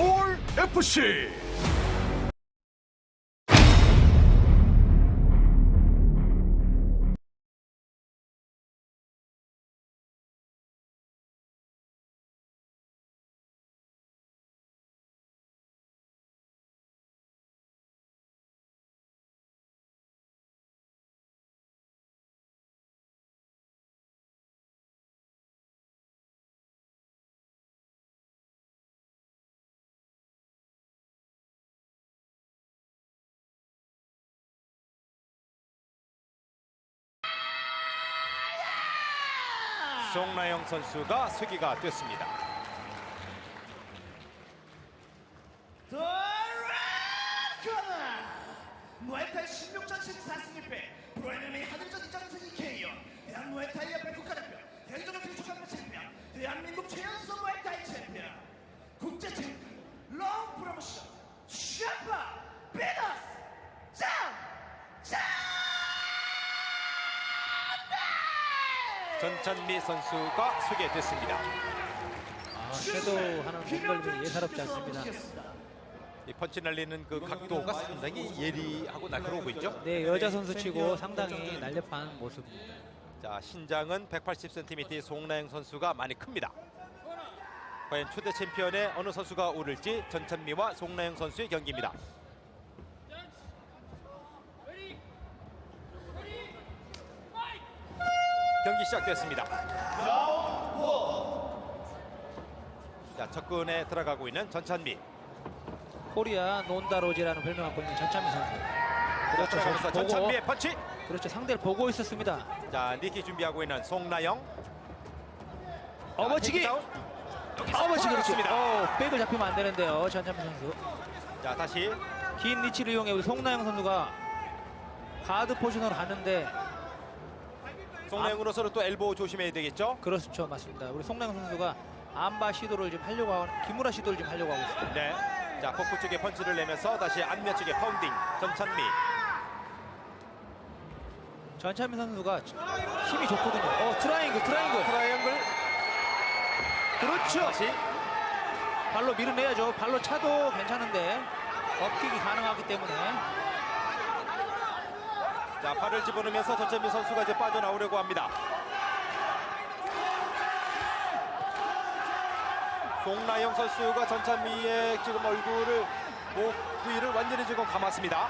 올 FC 송나영 선수가 수기가 됐습니다. 드라코나 무에타이 16전 14승 1패 프로MMA 하늘전 2전 2 KO 대한 무에타이 협회 국가대표 대중적 대축한표 챔피언 대한민국 최연소 무에타이 챔피언 국제 챔피언 롱 프로모션 샤파 베너스 짱! 짱! 전찬미 선수가 수기됐습니다. 아, 섀도우하는 몸걸림이 예사롭지 않습니다. 이 펀치 날리는 그 각도가 상당히 예리하고 날카로워 보이죠? 네, 여자 선수 치고 상당히 날렵한 모습입니다. 자, 신장은 180cm의 송나영 선수가 많이 큽니다. 과연 초대 챔피언에 어느 선수가 오를지 전찬미와 송나영 선수의 경기입니다. 경기 시작됐습니다. 자, 접근에 들어가고 있는 전찬미. 코리아 논다로지라는 별명 갖고 있는 전찬미 선수. 그렇죠. 들어가면서 보고, 전찬미의 펀치. 그렇죠. 상대를 보고 있었습니다. 자, 니키 준비하고 있는 송나영. 어머치기! 어머치기 그렇죠. 들어갔습니다. 어, 백을 잡히면 안 되는데요. 전찬미 선수. 자, 다시 긴 리치를 이용해 우리 송나영 선수가 가드 포지션으로 가는데 송나영으로서는 또 엘보 조심해야 되겠죠? 그렇죠. 맞습니다. 우리 송나영 선수가 안바 시도를 좀 하려고 하는 기무라 시도를 좀 하려고 하고 있습니다. 네. 자, 복부 쪽에 펀치를 내면서 다시 안면 쪽에 파운딩. 전찬미. 전찬미 선수가 힘이 좋거든요. 어, 트라이앵글, 트라이앵글. 트라이앵글. 그렇죠. 다시. 발로 밀어내야죠. 발로 차도 괜찮은데 업킥이 가능하기 때문에 자, 팔을 집어넣으면서 전찬미 선수가 이제 빠져나오려고 합니다. 송나영 선수가 전찬미의 지금 얼굴을 목 부위를 완전히 지금 감았습니다.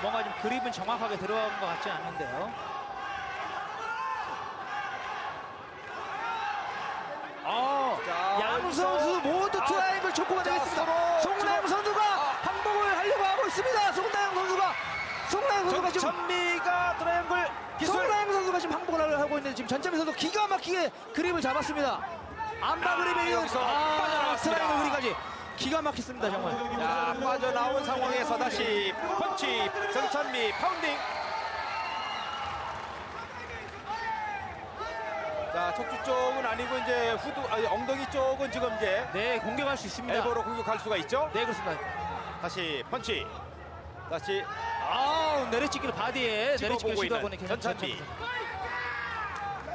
뭔가 좀 그립은 정확하게 들어간 것 같지 않는데요. 어, 자, 양 선수 모두 아, 트라이앵글 촉구가 자, 되겠습니다. 송나영 선수가 항복을 하려고 하고 있습니다. 송나영 선수가 송나영 선수가 지금 전찬미가 트라이앵글 기술. 송나영 선수가 지금 항복을 하고 있는데 지금 전찬미 선수 기가 막히게 그립을 잡았습니다. 안바 아, 그립에 이은 여기서 아, 빠져나왔습니다. 트라이앵글 그립까지 기가 막혔습니다 정말. 자, 빠져나온 상황에서 다시 펀치 전찬미 파운딩. 자, 척추 쪽은 아니고 이제 후두 아니, 엉덩이 쪽은 지금 이제 네 공격할 수 있습니다. 엘보로 공격할 수가 있죠. 네 그렇습니다. 다시 펀치. 다시 아우 내려치기를 바디에 내려치기를 집어보고 시도하고 있는 있는 전찬미.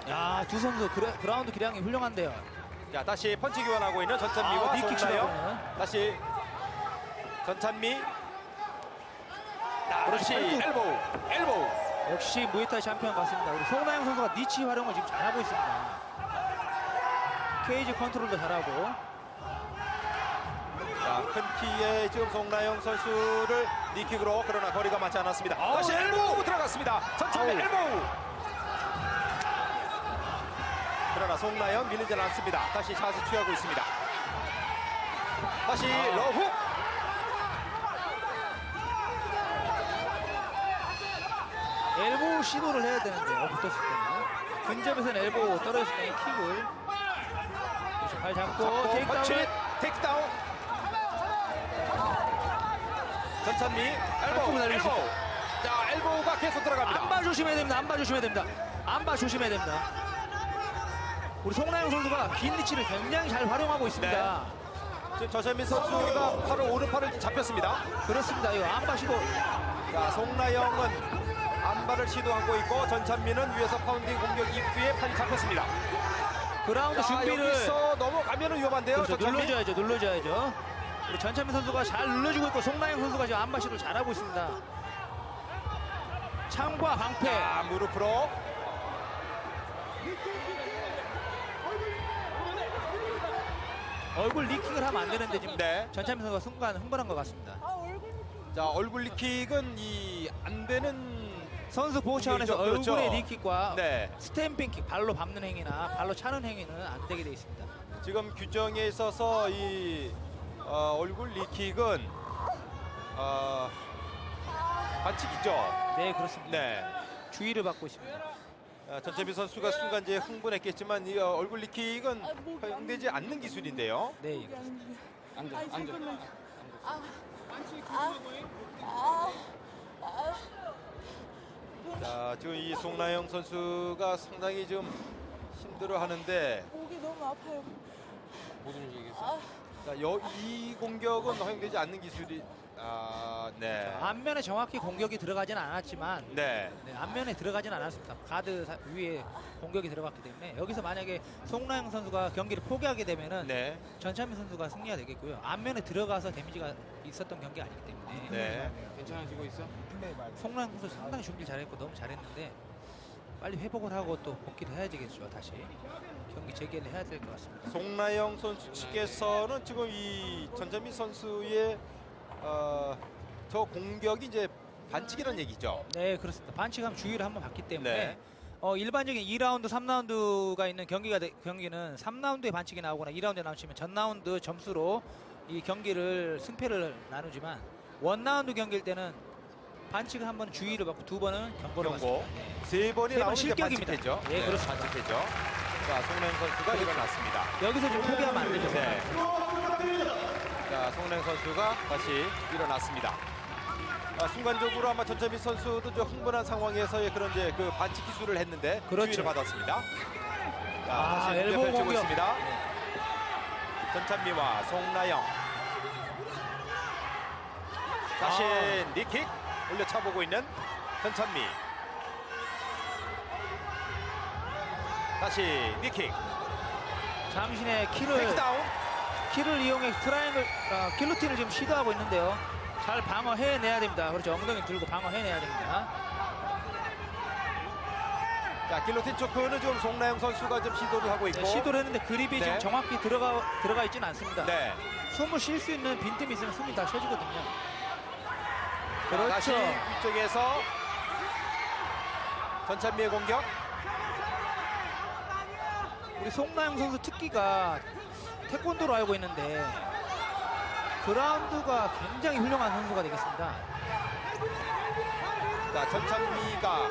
야두 선수 그래, 그라운드 기량이 훌륭한데요. 자, 다시 펀치 교환하고 있는 전찬미와 아, 니킥 송나영. 치고는. 다시 전찬미. 자, 아이고. 엘보. 엘보. 역시 무에타이 챔피언 같습니다. 우리 송나영 선수가 니치 활용을 지금 잘하고 있습니다. 케이지 컨트롤도 잘하고 자, 큰 키의 지금 송나영 선수를 니킥으로 그러나 거리가 맞지 않았습니다. 아우, 다시 엘보 들어갔습니다. 전찬미 아우. 엘보. 그러나 송나영 밀리지 않습니다. 다시 자세 취하고 있습니다. 다시 아. 러훅. 엘보 시도를 해야 되는데요. 붙었을 때는 근접에서는 엘보 떨어졌을 때는 킥을 발 잡고 잡고 테이크다운 테이크다운. 전찬미 엘보 엘보. 자 엘보가 계속 들어갑니다. 안바 조심해야 됩니다. 안바 조심해야 됩니다. 안바 조심해야 됩니다. 우리 송나영 선수가 긴 리치를 굉장히 잘 활용하고 있습니다. 지금 저현민 선수가 팔을 오른팔을 잡혔습니다. 그렇습니다. 이거 안바 시도 자, 송나영은 안발을 시도하고 있고 전찬미는 위에서 파운딩 공격 이후에 팔이 잡혔습니다. 그라운드 자, 준비를 여기서 넘어가면 위험한데요. 그렇죠. 눌러줘야죠, 눌러줘야죠. 우리 전찬민 선수가 잘 눌러주고 있고 송나영 선수가 지금 안바시를 잘하고 있습니다. 창과 방패. 자, 무릎으로 얼굴 리킹을 하면 안 되는데 지금 네. 전찬민 선수가 순간 흥분한 것 같습니다. 자, 얼굴 리킥은 이 안 되는 선수 보호 차원에서 그렇죠. 얼굴의 리킥과 네. 스탬핑킥, 발로 밟는 행위나 발로 차는 행위는 안 되게 돼 있습니다. 지금 규정에 있어서 이 어, 얼굴 리킥은 어, 반칙이죠. 네, 그렇습니다. 네. 주의를 받고 있습니다. 아, 전재미 선수가 순간 이제 흥분했겠지만 이 어, 얼굴 리킥은 허용되지 않는 기술인데요. 네, 예, 그렇습니다. 자, 지금 이 송나영 선수가 상당히 좀 힘들어 하는데 목이 너무 아파요. 자, 여, 이 공격은 허용되지 않는 기술이 아, 네. 앞면에 정확히 공격이 들어가진 않았지만 네. 네, 앞면에 들어가진 않았습니다. 가드 사- 위에 공격이 들어갔기 때문에 여기서 만약에 송나영 선수가 경기를 포기하게 되면은 네. 전찬민 선수가 승리가 되겠고요. 앞면에 들어가서 데미지가 있었던 경기가 아니기 때문에 네. 괜찮아지고 있어? 송나영 선수 상당히 준비 를 잘했고 너무 잘했는데 빨리 회복을 하고 또 복귀를 해야 되겠죠. 다시 경기 재개를 해야 될 것 같습니다. 송나영 선수 측에서는 지금 이 전재민 선수의 어, 저 공격이 이제 반칙이라는 얘기죠. 네 그렇습니다. 반칙하면 주의를 한번 받기 때문에 네. 어, 일반적인 2라운드, 3라운드가 있는 경기가 되- 경기는 3라운드에 반칙이 나오거나 2라운드에 나오시면 전 라운드 점수로 이 경기를 승패를 나누지만 원 라운드 경기일 때는 반칙을 한 번은 주의를 받고 두 번은 경고를 경고. 받습니다. 네. 세 번이 나오면 실격입니다. 반칙되죠. 예, 그렇습니다. 반칙되죠. 자, 송나영 선수가 일어났습니다. 여기서 좀 포기하면 안 되죠. 네. 자, 송나영 선수가 다시 일어났습니다. 아, 순간적으로 아마 전재민 선수도 좀 흥분한 상황에서의 그런 이제 그 반칙 기술을 했는데 그렇죠. 주의를 받았습니다. 자, 아, 다시 엘보 펼치고 공격. 있습니다. 전찬미와 송나영. 다시 아. 니킥 올려차보고 있는 전찬미. 다시 니킥. 장신의 키를 텍스다운. 키를 이용해 트라이앵글 아, 길로틴을 지금 시도하고 있는데요. 잘 방어해내야 됩니다. 그렇죠. 엉덩이 들고 방어해내야 됩니다. 자, 길로틴 초크는 좀 송나영 선수가 좀 시도를 하고 있고. 네, 시도를 했는데 그립이 네. 지금 정확히 들어가 들어가 있지는 않습니다. 네. 숨을 쉴 수 있는 빈틈이 있으면 숨이 다 쉬어지거든요. 자, 다시 그렇죠. 위쪽에서 전찬미의 공격. 우리 송나영 선수 특기가 태권도로 알고 있는데 그라운드가 굉장히 훌륭한 선수가 되겠습니다. 자, 전찬미가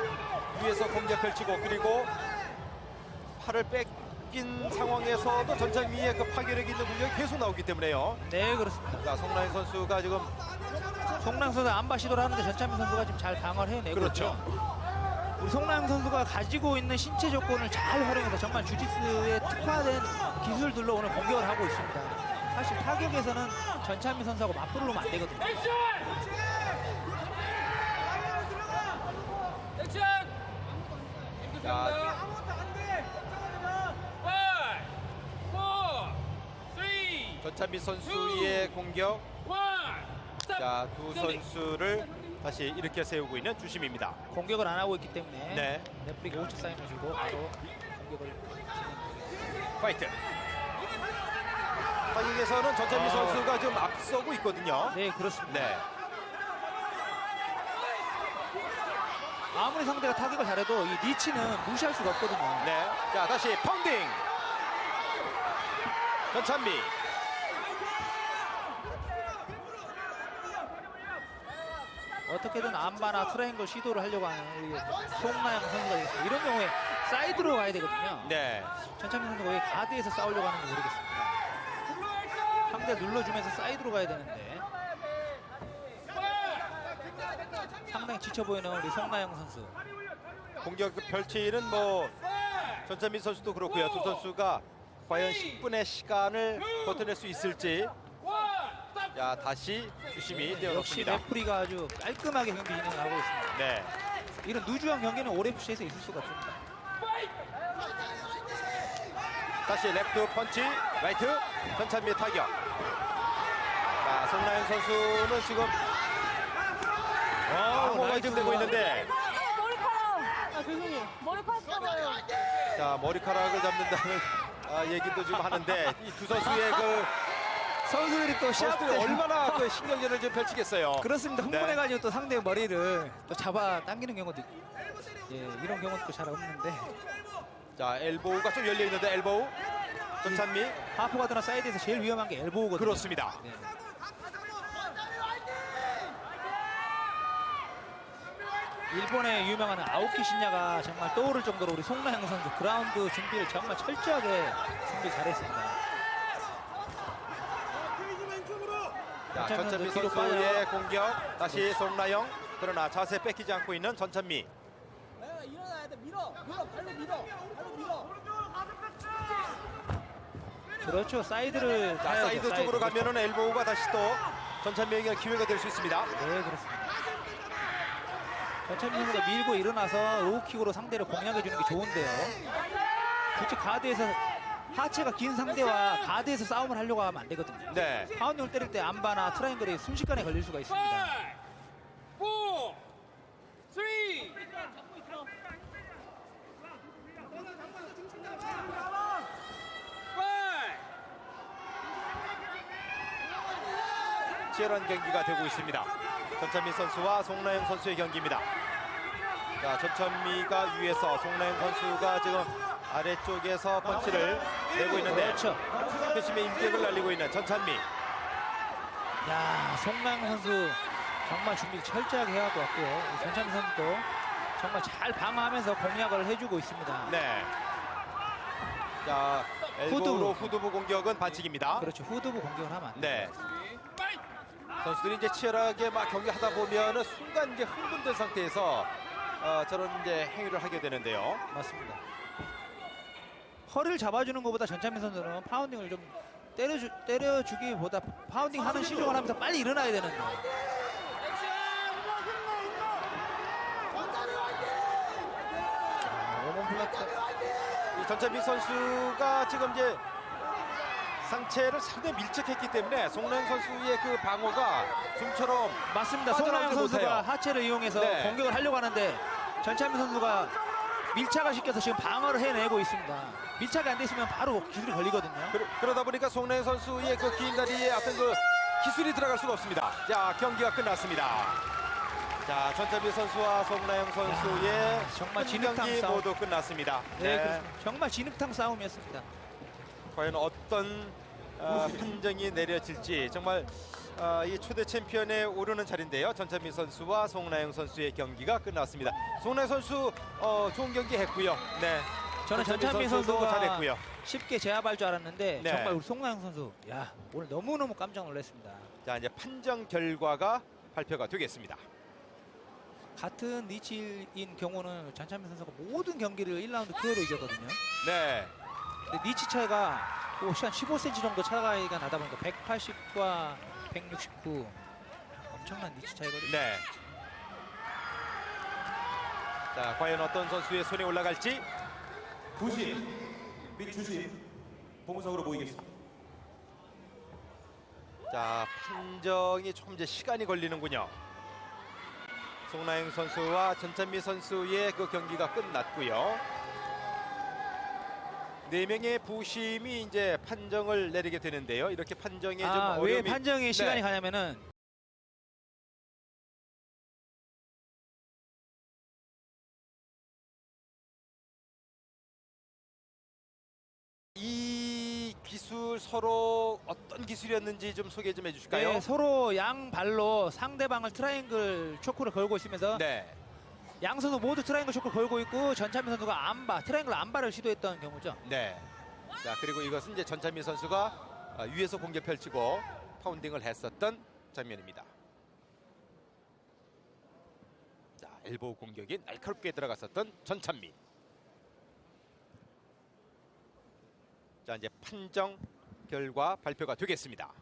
위에서 공격 펼치고 그리고 팔을 뺏긴 상황에서도 전찬미의 그 파괴력 있는 공격이 계속 나오기 때문에요. 네 그렇습니다. 자, 송나영 선수가 지금 송나영 선수 안바 시도를 하는데 전찬민 선수가 지금 잘 방어를 해내고 그렇죠. 있죠. 송나영 선수가 가지고 있는 신체 조건을 잘 활용해서 정말 주짓수에 특화된 기술들로 오늘 공격을 하고 있습니다. 사실 타격에서는 전찬민 선수하고 놓으면 안 되거든요. 자, 전찬미 선수의 공격. 자, 두 선수를 다시 일으켜 세우고 있는 주심입니다. 공격을 안 하고 있기 때문에 네. 레프리가 5초 사인을 주고 바로 공격을 파이트. 타격에서는 전찬미 아. 선수가 좀 앞서고 있거든요. 네 그렇습니다. 네. 아무리 상대가 타격을 잘해도 이 니치는 무시할 수가 없거든요. 네. 자, 다시 펑딩. 전찬미. 어떻게든 안바나 트라이앵글 시도를 하려고 하는 송나영 선수가 되겠습니다. 이런 경우에 사이드로 가야 되거든요. 네. 전창민 선수가 왜 가드에서 싸우려고 하는지 모르겠습니다. 상대 눌러주면서 사이드로 가야 되는데 상당히 지쳐 보이는 우리 송나영 선수. 공격 펼치는 뭐 전찬민 선수도 그렇고요. 두 선수가 과연 10분의 시간을 버텨낼 수 있을지. 자, 다시 주심이 역시 되어놓습니다. 레프리가 아주 깔끔하게 경기 진행을 하고 있습니다. 네. 이런 누주한 경기는 오레프시에서 있을 수가 없습니다. 다시 레프트 펀치, 라이트, 전찬미의 타격. 자, 송나연 선수는 지금 방어가 지금 되고 있는데. 아 죄송해요. 머리카락 잡아요. 자 머리카락을 잡는다는 아, 얘기도 지금 하는데 이 두 선수의 그 선수들이 또 시합 때 얼마나 그 신경전을 좀 펼치겠어요. 그렇습니다. 네. 흥분해가지고 또 상대 머리를 또 잡아 당기는 경우도 있- 예 이런 경우도 잘 없는데 자 엘보우가 좀 열려 있는데 엘보우 전찬미 하프 가드나 사이드에서 제일 위험한 게 엘보우거든요. 그렇습니다. 네. 일본의 유명한 아오키 신야가 정말 떠오를 정도로 우리 송나영 선수 그라운드 준비를 정말 철저하게 준비 잘했습니다. 자 선수 뒤로 선수의 공격 다시 송나영 그러나 자세 뺏기지 않고 있는 전찬미 일어나야 돼. 밀어. 밀어. 발로 밀어. 발로 밀어. 그렇죠. 사이드를 자 따야죠, 사이드 쪽으로 그렇죠. 가면은 엘보우가 다시 또 전찬미에게 기회가 될 수 있습니다. 네 그렇습니다. 전찬미 선수가 밀고 일어나서 로우킥으로 상대를 공략해 주는 게 좋은데요. 굳이 가드에서 하체가 긴 상대와 가드에서 싸움을 하려고 하면 안 되거든요. 네. 파운딩을 때릴 때 안바나 트라이앵글이 순식간에 걸릴 수가 있습니다. four, three, five. 치열한 경기가 되고 있습니다. 전찬미 선수와 송나영 선수의 경기입니다. 자, 전찬미가 위에서 송나영 선수가 지금 아래쪽에서 펀치를 내고 있는데 그렇죠. 표심의 임격을 날리고 있는 전찬미. 야, 송나영 선수 정말 준비 철저하게 같고요. 우리 전찬미 선수도 정말 잘 방어하면서 공략을 해주고 있습니다. 네. 자, 엘보로 후두부 공격은 반칙입니다. 그렇죠. 후두부 공격을 하면 안. 네. 선수들이 이제 치열하게 막 경기하다 보면은 순간 이제 흥분된 상태에서 어, 저런 이제 행위를 하게 되는데요. 맞습니다. 허리를 잡아주는 것보다 전찬민 선수는 파운딩을 좀 때려주, 때려주기보다 파운딩 하는 시중을 하면서 빨리 일어나야 되는데 이 전찬민 선수가 지금 이제 상체를 상당히 밀착했기 때문에 송나영 선수의 그 방어가 좀처럼 맞습니다. 송나영 선수가 못해요. 하체를 이용해서 네. 공격을 하려고 하는데 전찬민 선수가 밀착을 시켜서 지금 방어를 해내고 있습니다. 밀착이 안 돼 있으면 바로 기술이 걸리거든요. 그러, 다 보니까 송나영 선수의 그 긴 다리에 어떤 그 기술이 들어갈 수가 없습니다. 자 경기가 끝났습니다. 자 전찬민 선수와 송나영 선수의 정말 큰 진흙탕 경기 싸움. 모두 끝났습니다. 네, 그렇습니다. 정말 진흙탕 싸움이었습니다. 과연 어떤 어, 판정이 내려질지 정말 어, 이 초대 챔피언에 오르는 자리인데요. 전찬민 선수와 송나영 선수의 경기가 끝났습니다. 송나영 선수 어, 좋은 경기 했고요. 네. 저는 전찬민 선수도 선수가 잘했고요. 쉽게 제압할 줄 알았는데 네. 정말 우리 송나영 선수 야 오늘 너무너무 깜짝 놀랐습니다. 자 이제 판정 결과가 발표가 되겠습니다. 같은 니치인 경우는 전찬민 선수가 모든 경기를 1라운드 KO로 이겼거든요. 네. 근데 니치 차이가 뭐한 15cm 정도 차이가 나다 보니까 180과 169 엄청난 니치 차이거든요. 네. 자 과연 어떤 선수의 손에 올라갈지 부심 및 주심 봉석으로 모이겠습니다. 자 판정이 조금 이제 시간이 걸리는군요. 송나영 선수와 전찬미 선수의 그 경기가 끝났고요. 네 명의 부심이 이제 판정을 내리게 되는데요. 이렇게 판정에 좀 아, 왜 어려움이 판정에 시간이 네. 가냐면은 기술 서로 어떤 기술이었는지 좀 소개 좀 해주실까요? 네, 서로 양 발로 상대방을 트라이앵글 초크를 걸고 있으면서 네. 양 선수 모두 트라이앵글 쇼크 걸고 있고 전찬민 선수가 안바 트라이앵글 안바를 시도했던 경우죠. 네. 자 그리고 이것은 이제 전찬민 선수가 아, 위에서 공격 펼치고 파운딩을 했었던 장면입니다. 자 엘보우 공격이 날카롭게 들어갔었던 전찬민. 자 이제 판정 결과 발표가 되겠습니다.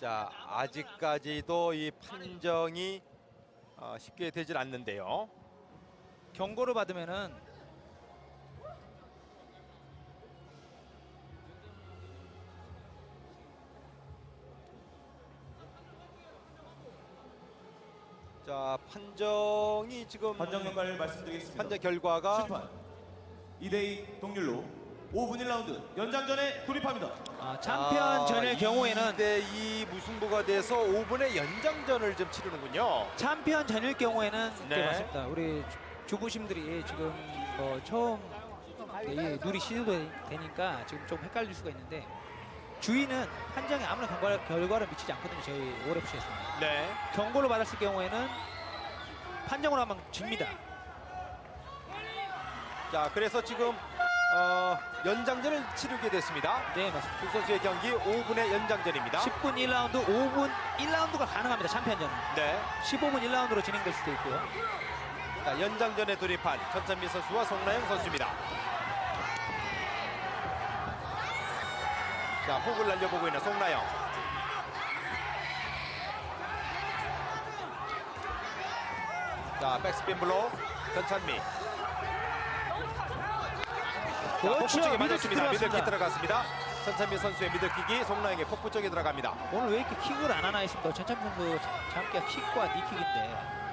자 아직까지도 이 판정이 어, 쉽게 되질 않는데요. 경고를 받으면은 자 판정이 지금 판정 결과를 말씀드리겠습니다. 판정 결과가 심판 2대2 동률로 5분 1라운드 연장전에 돌입합니다. 아, 챔피언 전의 경우에는 2대2 무승부가 돼서 5분의 연장전을 좀 치르는군요. 챔피언 전일 경우에는 네. 네, 맞습니다. 우리 주- 주부심들이 지금 뭐 처음 이 누리 시도되니까 지금 좀 헷갈릴 수가 있는데 주인은 판정에 아무런 결과, 결과를 미치지 않거든요. 저희 오랩시에서는 네. 경고를 받았을 경우에는 판정으로 하면 집니다. 자 그래서 지금 어, 연장전을 치르게 됐습니다. 네 맞습니다. 두 선수의 경기 5분의 연장전입니다. 10분 1라운드, 5분 1라운드가 가능합니다. 챔피언전은 네. 15분 1라운드로 진행될 수도 있고요. 자, 연장전에 돌입한 전찬민 선수와 송나영 선수입니다. 자, 호흡을 날려보고 있는 송나영. 자, 백스핀 블로 전찬미. 자, 그렇죠. 폭부 쪽에 맞았습니다. 미들킥 들어갔습니다. 들어갔습니다. 전찬미 선수의 미들킥이 송나영의 폭부 쪽에 들어갑니다. 오늘 왜 이렇게 킥을 안 하나 했습니다. 전참 선수 잠깐 킥과 니킥인데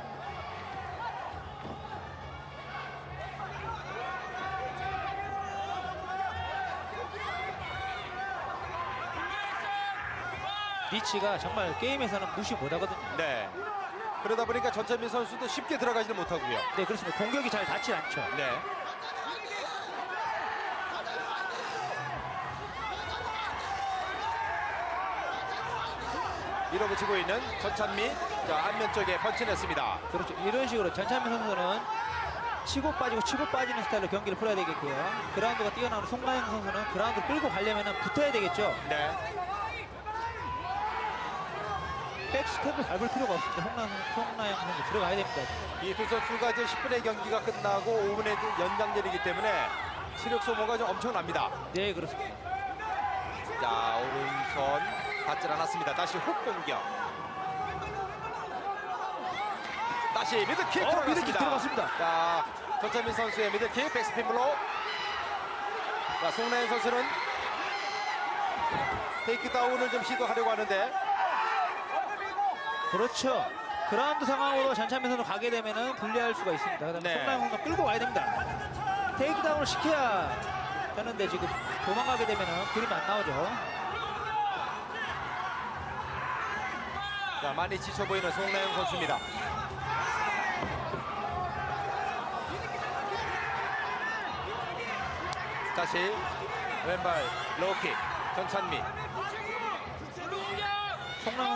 니치가 정말 게임에서는 무시 못하거든요. 네. 그러다 보니까 전찬민 선수도 쉽게 들어가지는 못하고요. 네 그렇습니다. 공격이 잘 닿지 않죠. 네. 밀어붙이고 있는 전찬미. 자, 안면 쪽에 펀치냈습니다. 그렇죠. 이런 식으로 전찬민 선수는 치고 빠지고 치고 빠지는 스타일로 경기를 풀어야 되겠고요. 그라운드가 뛰어나오는 송나영 선수는 그라운드 끌고 가려면 붙어야 되겠죠. 네. 백스텝을 밟을 필요가 없습니다. 송나영, 송나영 선수 들어가야 됩니다. 이 두 선수가 이제 10분의 경기가 끝나고 5분의 연장전이기 때문에 체력 소모가 좀 엄청납니다. 네 그렇습니다. 자, 오른손 닿질 않았습니다. 다시 훅 공격. 다시 미드킥 어, 들어갔습니다. 미드킥 들어갔습니다. 자, 전찬민 선수의 미드킥 백스핀 블로. 자, 송나연 선수는 테이크다운을 좀 시도하려고 하는데 그렇죠. 그라운드 상황으로 전찬민 선수 가게 되면은 불리할 수가 있습니다. 그다음에 네. 송나영 선수 끌고 와야 됩니다. 테이크다운을 시켜야 되는데 지금 도망가게 되면은 그림이 안 나오죠. 자, 많이 지쳐 보이는 송나영 선수입니다. 다시 왼발 로킥 전찬미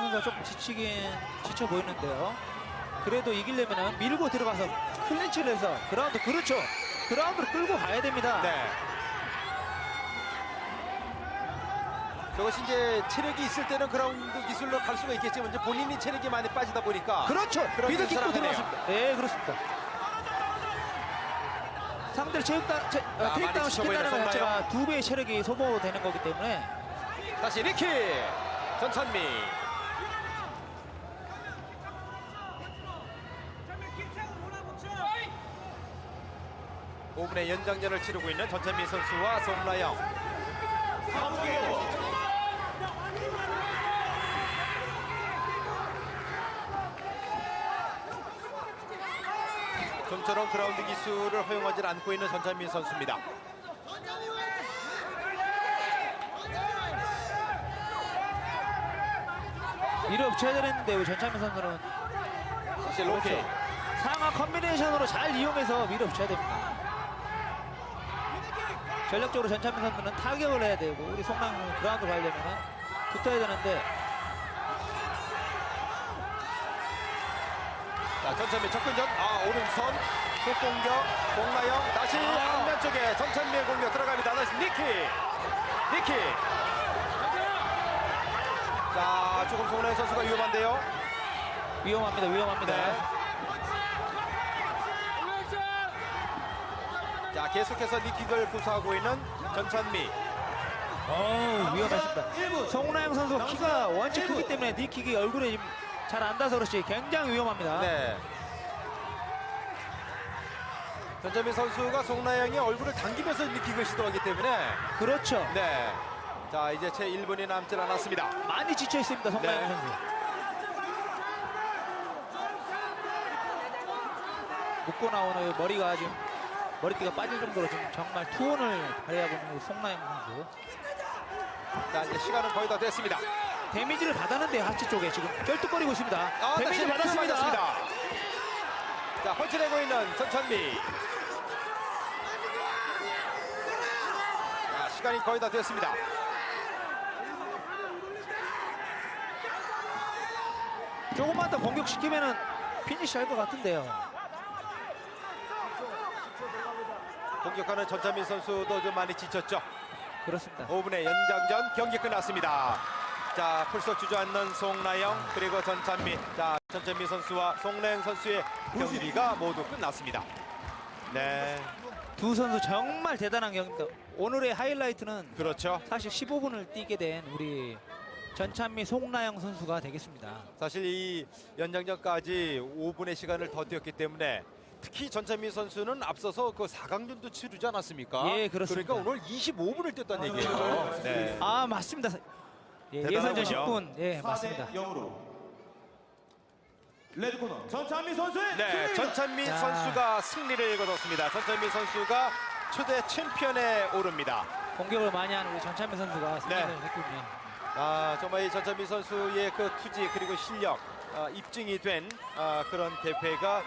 선수가 조금 지치긴 지쳐 보이는데요. 그래도 이기려면은 밀고 들어가서 클린치를 해서 그라운드 그렇죠. 그라운드를 끌고 가야 됩니다. 네. 저것이 이제 체력이 있을 때는 그라운드 기술로 갈 수가 있겠지만 이제 본인이 체력이 많이 빠지다 보니까 그렇죠. 그런 미드 킥도 기술을 하네요. 들어갔습니다. 네, 그렇습니다. 상대를 체육다, 체, 어, 아, 테이크다운 시킨다는 것 보이는 자체가 두 배의 체력이 소모되는 거기 때문에 다시 리키 전찬미 오분의 연장전을 치르고 있는 전찬미 선수와 송나영 좀처럼 그라운드 기술을 허용하지 않고 있는 전찬민 선수입니다. 밀어붙여야 되는데 왜 전창민 선수는 다시 로킥 상하 컨비네이션으로 잘 이용해서 밀어붙여야 됩니다. 전략적으로 전창민 선수는 타격을 해야 되고 우리 선수 그라운드 가려면 붙어야 되는데 자, 전찬미 접근전. 아, 오른손. 훅 공격. 송나영. 다시 아. 앞면 쪽에 전찬미의 공격 들어갑니다. 다시 니키. 니키. 자, 조금 송나영 선수가 위험한데요. 위험합니다. 위험합니다. 네. 자, 계속해서 니킥을 구사하고 있는 전찬미. 어우, 위험했습니다. 송나영 선수가 키가 원체 크기 때문에 니킥이 얼굴에 잘 안 닿아서 그렇지 굉장히 위험합니다. 네. 전찬미 선수가 송나영의 얼굴을 당기면서 니킥을 시도하기 때문에 그렇죠. 네. 자, 이제 채 1분이 남질 않았습니다. 많이 지쳐 있습니다. 송나영 네. 선수. 묶고 나오는 머리가 지금 머리띠가 빠질 정도로 지금 정말 투혼을 발휘하고 있는 송나영 선수. 자 이제 시간은 거의 다 됐습니다. 데미지를 받았는데 하체 쪽에 지금 쩔뚝거리고 있습니다. 아, 데미지 다시 받았습니다. 자 헐치내고 있는 전찬미. 자, 시간이 거의 다 됐습니다. 조금만 더 공격시키면은 피니시 할 것 같은데요. 공격하는 전찬민 선수도 좀 많이 지쳤죠. 그렇습니다. 5분의 연장전 경기 끝났습니다. 자, 풀서 주저앉는 송나영 그리고 전찬미. 자, 전찬미 선수와 송나영 선수의 경기가 모두 끝났습니다. 네, 두 선수 정말 대단한 경기입니다. 오늘의 하이라이트는 그렇죠. 사실 15분을 뛰게 된 우리 전찬미 송나영 선수가 되겠습니다. 사실 이 연장전까지 5분의 시간을 더 뛰었기 때문에 특히 전찬미 선수는 앞서서 그 4강전도 치르지 않았습니까? 예, 그렇습니다. 그러니까 오늘 25분을 뛰었다는 얘기예요. 네. 아 맞습니다. 예, 대단하군요. 예선전 10분 예 맞습니다. 4대 0으로 레드 코너 전찬미 선수의 네, 승리입니다. 전찬미 자. 선수가 승리를 거뒀습니다. 전찬미 선수가 초대 챔피언에 오릅니다. 공격을 많이 하는 우리 전찬미 선수가 승리를 네. 했군요. 아, 정말 이 전찬미 선수의 그 투지 그리고 실력 아, 입증이 된 아, 그런 대회가